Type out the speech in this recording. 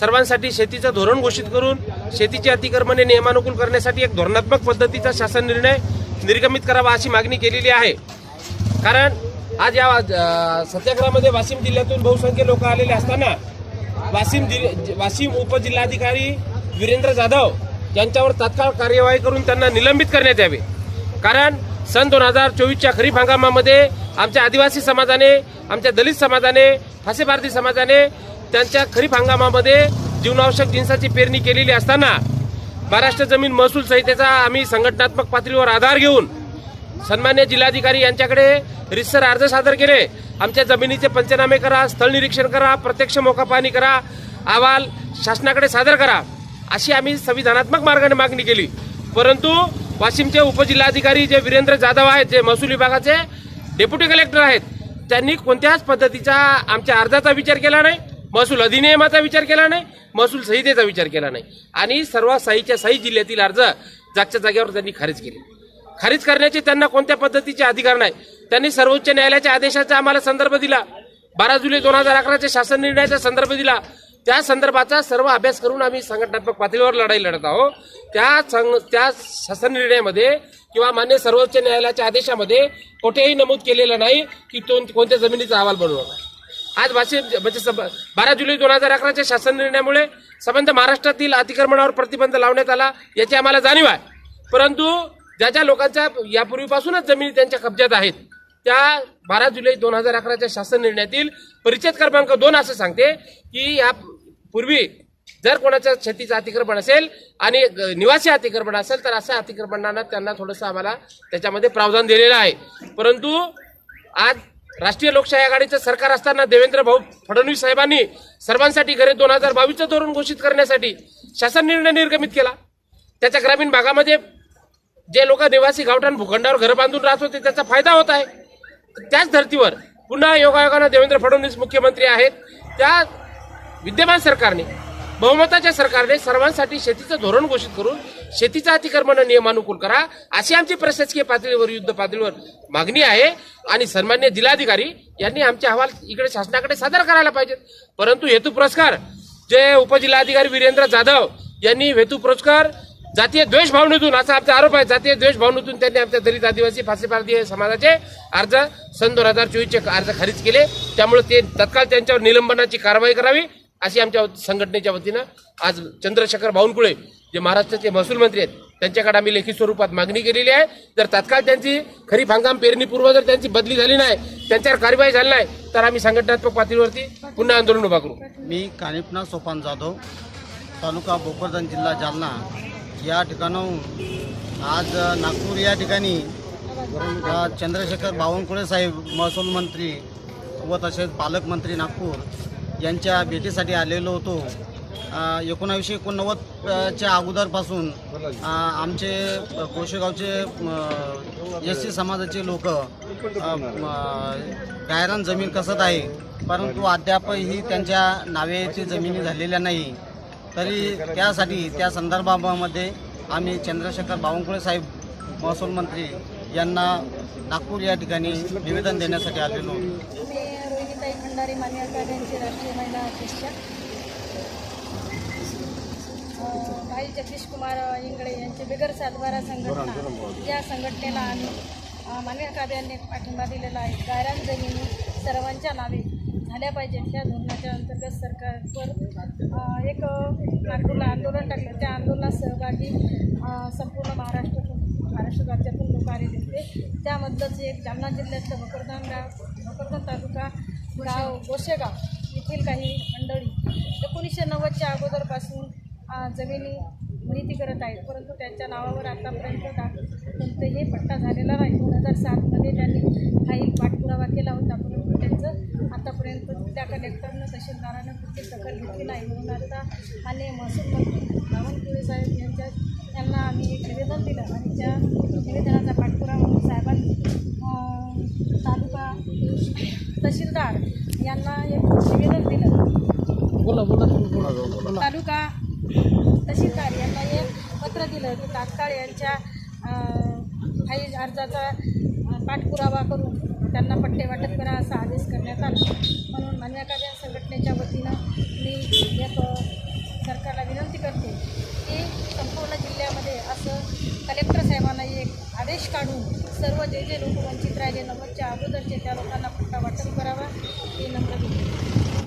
सर्वांसाठी शेतीचं धोरण घोषित करून शेतीची अतिक्रमणे नियमानुकूल करण्यासाठी एक धोरणात्मक पद्धतीचा शासन निर्णय निर्गमित करावा अशी मागणी केलेली आहे. कारण आज या सत्याग्रहामध्ये वाशिम जिल्ह्यातून बहुसंख्य लोक आलेले असताना वाशिम जिल्ह वाशिम उपजिल्हाधिकारी वीरेंद्र जाधव यांच्यावर तात्काळ कार्यवाही करून त्यांना निलंबित करण्यात यावे. कारण सन दोन हजार चोवीसच्या खरीप हंगामामध्ये आमच्या आदिवासी समाजाने आमच्या दलित समाजाने फासे भारती समाजाने त्यांच्या खरीप हंगामामध्ये जीवनावश्यक जिन्साची पेरणी केलेली असताना महाराष्ट्र जमीन महसूल संहितेचा आम्ही संघटनात्मक पातळीवर आधार घेऊन सन्मान्य जिल्हाधिकारी यांच्याकडे रिसर अर्ज सादर केले. आमच्या जमिनीचे पंचनामे करा स्थळ निरीक्षण करा प्रत्यक्ष मोका पाहणी करा अहवाल शासनाकडे सादर करा अशी आम्ही संविधानात्मक मार्गाने मागणी केली. परंतु वाशिमचे उपजिल्हाधिकारी जे वीरेंद्र जाधव आहेत जे महसूल विभागाचे डेप्युटी कलेक्टर आहेत त्यांनी कोणत्याच पद्धतीचा आमच्या अर्जाचा विचार केला नाही. महसूल अधिनियमाचा विचार केला नाही महसूल संहितेचा विचार केला नाही. आणि सर्व साईच्या साई जिल्ह्यातील अर्ज जागच्या जागेवर त्यांनी खारिज केले. खारिज करण्याचे त्यांना कोणत्या पद्धतीचे अधिकार नाही? त्यांनी सर्वोच्च न्यायालयाच्या आदेशाचा आम्हाला संदर्भ दिला. बारा जुलै दोन हजार अकराच्या शासन निर्णयाचा संदर्भ दिला. त्या संदर्भाचा सर्व अभ्यास करून आम्ही संघटनात्मक पातळीवर लढाई लढत आहोत. त्या संग त्या शासन निर्णयामध्ये किंवा मान्य सर्वोच्च न्यायालयाच्या आदेशामध्ये कुठेही नमूद केलेलं नाही की तो कोणत्या जमिनीचा अहवाल बनवू आज भाषे म्हणजे सब- बारा जुलै दोन हजार अकराच्या शासन निर्णयामुळे संबंध महाराष्ट्रातील अतिक्रमणावर प्रतिबंध लावण्यात आला याची आम्हाला जाणीव आहे. परंतु ज्या ज्या लोकांच्या यापूर्वीपासूनच जमिनी त्यांच्या कब्जात आहेत त्या बारा जुलै दोन हजार अकराच्या शासन निर्णयातील परिच्छेद क्रमांक दोन असं सांगते की या पूर्वी जर कोणाच्या शेतीचं अतिक्रमण असेल आणि निवासी अतिक्रमण असेल तर अशा अतिक्रमणांना त्यांना थोडंसं आम्हाला त्याच्यामध्ये प्रावधान दिलेलं आहे. परंतु आज राष्ट्रीय लोकशाही आघाडीचं सरकार असताना देवेंद्र भाऊ फडणवीस साहेबांनी सर्वांसाठी घरे दोन हजार बावीसचं धोरण घोषित करण्यासाठी शासन निर्णय निर्गमित केला. त्याच्या ग्रामीण भागामध्ये जे लोक निवासी गावठाण भूखंडावर घरं बांधून राहत होते त्याचा फायदा होत आहे. त्याच धर्तीवर पुन्हा योगायोगानं देवेंद्र फडणवीस मुख्यमंत्री आहेत. त्या विद्यमान सरकारने बहुमताच्या सरकारने सर्वांसाठी शेतीचं धोरण घोषित करून शेतीचं अतिक्रमण नियमानुकूल करा अशी आमची प्रशासकीय पातळीवर युद्ध पातळीवर मागणी आहे. आणि सन्मान्य जिल्हाधिकारी यांनी आमचे अहवाल इकडे शासनाकडे सादर करायला पाहिजेत. परंतु हेतू पुरस्कार जे उपजिल्हाधिकारी वीरेंद्र जाधव यांनी हेतू पुरस्कार जातीय द्वेष भावनेतून असा आमचा आरोप आहे जातीय द्वेष भावनेतून त्यांनी आमच्या दलित आदिवासी फासे भारतीय समाजाचे अर्ज सन दोन हजार चोवीसचे अर्ज खारिज केले. त्यामुळे ते तत्काळ त्यांच्यावर निलंबनाची कारवाई करावी. अशी आमच्या संघटनेच्या वतीनं आज चंद्रशेखर बावनकुळे जे महाराष्ट्राचे महसूल मंत्री आहेत त्यांच्याकडे आम्ही लेखी स्वरूपात मागणी केलेली आहे. जर तात्काळ त्यांची खरीप हंगाम पेरणीपूर्व जर त्यांची बदली झाली नाही त्यांच्यावर कारवाई झाली नाही तर आम्ही संघटनात्मक पातळीवरती पुन्हा आंदोलन उभा करू. मी कानिपना सोपान जाधव तालुका भोकरदन जिल्हा जालना. या ठिकाणाहून आज नागपूर या ठिकाणी चंद्रशेखर बावनकुळे साहेब महसूल मंत्री व तसेच पालकमंत्री नागपूर यांच्या भेटीसाठी आलेलो होतो. एकोणावीसशे एकोणनव्वदच्या अगोदरपासून आमचे कोशेगावचे एस सी समाजाचे लोक गायरान जमीन कसत आहे परंतु अद्यापही त्यांच्या नावेची जमिनी झालेल्या नाही. तरी त्यासाठी त्या संदर्भामध्ये आम्ही चंद्रशेखर बावनकुळे साहेब महसूल मंत्री यांना नागपूर या ठिकाणी निवेदन देण्यासाठी आलेलो होतो. मी रोहिणीताई खंडारे यांची राष्ट्रीय महिला अध्यक्षा. भाई जगदीश कुमार इंगळे यांचे बिगर सातबारा संघटना या संघटनेला आम्ही अं, मान्य यांनी पाठिंबा दिलेला आहे. गायरान जमिनी सर्वांच्या नावे झाल्या पाहिजेत. ह्या धोरणाच्या अंतर्गत सरकारवर एक आंदोलन आंदोलन टाकलं. त्या आंदोलनात सहभागी संपूर्ण महाराष्ट्रातून महाराष्ट्र राज्यातून लोक आलेले होते. त्यामधलंच एक जालना जिल्ह्यातलं भोकरदन गाव भोकरदन तालुका गाव गोशेगाव येथील काही मंडळी एकोणीसशे नव्वदच्या अगोदरपासून जमिनी माहिती करत आहेत. परंतु त्यांच्या नावावर आतापर्यंत का कोणतेही पट्टा झालेला नाही. दोन हजार सातमध्ये त्यांनी काही पाठपुरावा केला होता. परंतु त्यांचं आतापर्यंत त्या कलेक्टरनं तहसीलदारानं कुठली दखल घेतली नाही. म्हणून आता आणि महसूल मंत्री बावनकुळे साहेब यांच्या त्यांना आम्ही एक निवेदन दिलं. आणि त्या निवेदनाचा पाठपुरावा म्हणून साहेबांनी तालुका तहसीलदार यांना एक निवेदन दिलं. बोला बोला तालुका तहसीलदार यांना एक पत्र दिलं की तात्काळ यांच्या काही अर्जाचा पाठपुरावा करून त्यांना पट्टे वाटप करा असा आदेश करण्यात आला. म्हणून मान्यकाव्या संघटनेच्या वतीनं मी एक सरकारला विनंती करते की संपूर्ण जिल्ह्यामध्ये असं कलेक्टर साहेबांना एक आदेश काढून सर्व जे जे लोक वंचित राहिले नव्वदच्या अगोदरचे त्या लोकांना पट्टा वाटप करावा. ही नम्र विनंती.